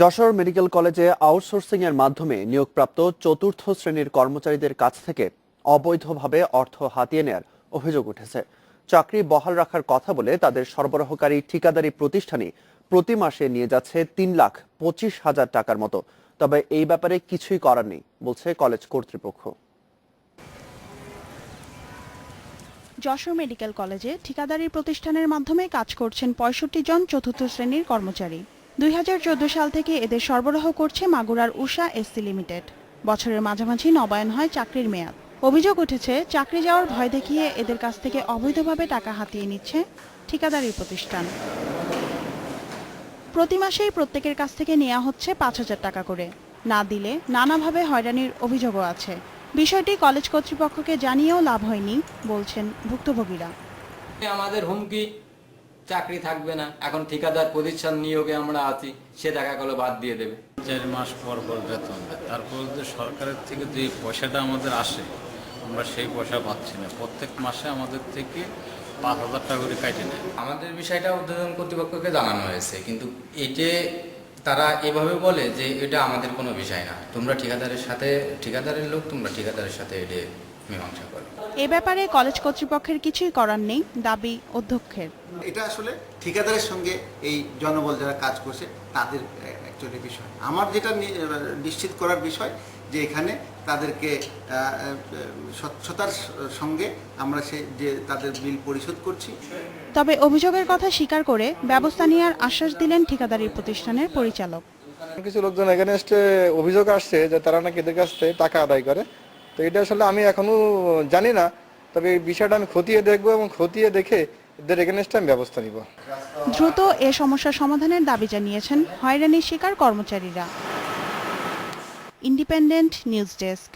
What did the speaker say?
Jessore medical কলেজে outsourcing এর মাধ্যমে নিয়োগপ্রাপ্ত চতুর্থ শ্রেণির কর্মচারীদের কাছ থেকে অবৈধভাবে অর্থ হাতিয়ে নেয়ার অভিযোগ উঠেছে। চাকরি বহাল রাখার কথা বলে তাদের সরবরাহকারী ঠিকাদারি প্রতিষ্ঠানই প্রতি মাসে নিয়ে যাচ্ছে তিন লাখ পঁচিশ হাজার টাকার মতো। তবে এই ব্যাপারে কিছুই করার নেই, বলছে কলেজ কর্তৃপক্ষ। যশোর মেডিকেল কলেজে ঠিকাদারি প্রতিষ্ঠানের মাধ্যমে কাজ করছেন পঁয়ষট্টি জন চতুর্থ শ্রেণির কর্মচারী। দুই হাজার চোদ্দ সাল থেকে এদের সরবরাহ করছে মাগুরার উষা এসসি লিমিটেড। বছরের মাঝামাঝি নবায়ন হয় চাকরির মেয়াদ। অভিযোগ উঠেছে, চাকরি যাওয়ার ভয় দেখিয়ে এদের কাছ থেকে অবৈধভাবে টাকা হাতিয়ে নিচ্ছে ঠিকাদারি প্রতিষ্ঠান। প্রতি মাসেই প্রত্যেকের কাছ থেকে নেওয়া হচ্ছে পাঁচ হাজার টাকা করে। না দিলে নানাভাবে হয়রানির অভিযোগও আছে। বিষয়টি কলেজ কর্তৃপক্ষকে জানিয়েও লাভ হয়নি, বলছেন ভুক্তভোগীরা। আমাদের হুমকি চাকরি থাকবে না। এখন ঠিকাদার প্রতিষ্ঠান নিয়োগে আমরা আছি সে দেখা গেলো বাদ দিয়ে দেবে। চার মাস পর পর বেতন দেয়। তারপর যে সরকারের থেকে যে পয়সাটা আমাদের আসে আমরা সেই পয়সা পাচ্ছি না। প্রত্যেক মাসে আমাদের থেকে পাঁচ হাজার টাকা করে কাটে নেয়। আমাদের বিষয়টা উদ্বোধন কর্তৃপক্ষকে জানানো হয়েছে কিন্তু এটে তারা এভাবে বলে যে এটা আমাদের কোনো বিষয় না। তোমরা ঠিকাদারের সাথে ঠিকাদারের লোক তোমরা ঠিকাদারের সাথে এটে মীমাংসা করো এ ব্যাপারে কলেজ কর্তৃপক্ষের কিছুই করার নেই দাবি অধ্যক্ষের। এটা আসলে ঠিকাদারের সঙ্গে এই জনবল যারা কাজ করছে তাদের অ্যাকচুয়ালি বিষয়। আমার যেটা নিশ্চিত করার বিষয় যে এখানে তাদেরকে স্বচ্ছতার সঙ্গে আমরা সে যে তাদের বিল পরিশোধ করছি। তবে অভিযোগের কথা স্বীকার করে ব্যবস্থা নেওয়ার আশ্বাস দিলেন ঠিকাদারি প্রতিষ্ঠানের পরিচালক। কিছু লোকজন এগেনস্টে অভিযোগ আসছে যে তারা নাকি এদের কাছ থেকে টাকা আদায় করে। তো এটা আসলে আমি এখনও জানি না, তবে এই বিষয়টা আমি খতিয়ে দেখব এবং খতিয়ে দেখে এদের এগেনস্টে আমি ব্যবস্থা নিব। দ্রুত এ সমস্যা সমাধানের দাবি জানিয়েছেন হয়রানির শিকার কর্মচারীরা। Independent news desk